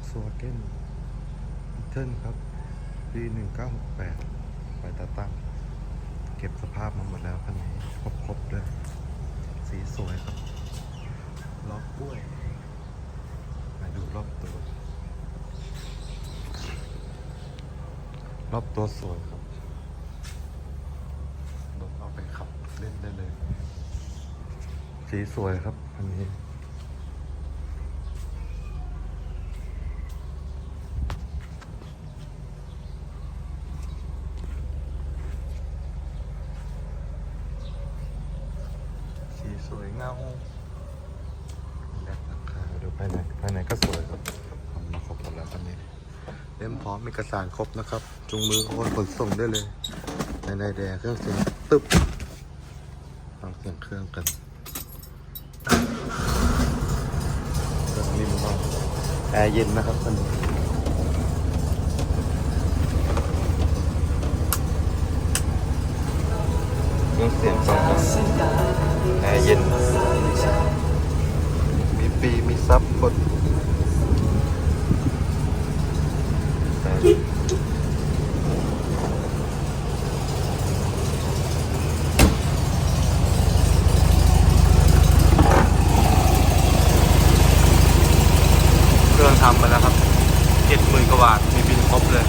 Volkswagen b e e t l e ครับ ปี 1968ไปตาตั้ง เก็บสภาพมาหมดแล้วคันนี้ครบๆเลย สีสวยครับล้อกล้วย มาดูรอบตัว รอบตัวสวยครับรถเอาไปขับเล่นได้เลย สีสวยครับคันนี้ สวยเงาแลกราคาดูภายในภายในก็สวยครับทำมาครบหมดแล้วคันนี้เล่มพร้อมเอกสารครบนะครับจุงมือโอนขนส่งได้เลยในในแดงเครื่องเสียงตึ๊บฟังเสียงเครื่องกันเครื่องนิ่มมากแอร์เย็นนะครับคันนี้เครื่องเสียงฟัง ซับกดเครื่องทำไปแล้วครับเจ็ดหมื่นกว่าบาท มีบินครบเลย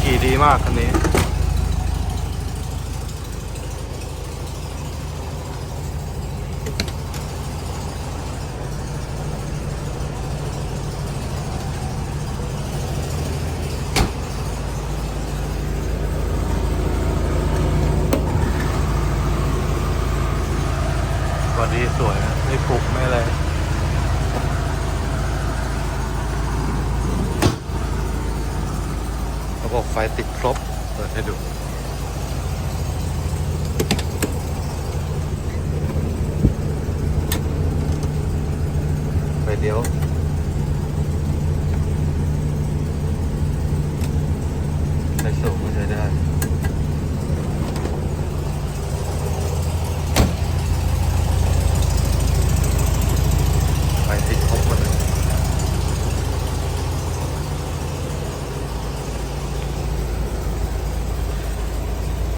ขี่ดีมากคันนี้ สวยนะไม่ผุไม่อะไรระบบไฟติดครบ เปิดให้ดูไฟเดียวไฟสูงก็ใช้ได้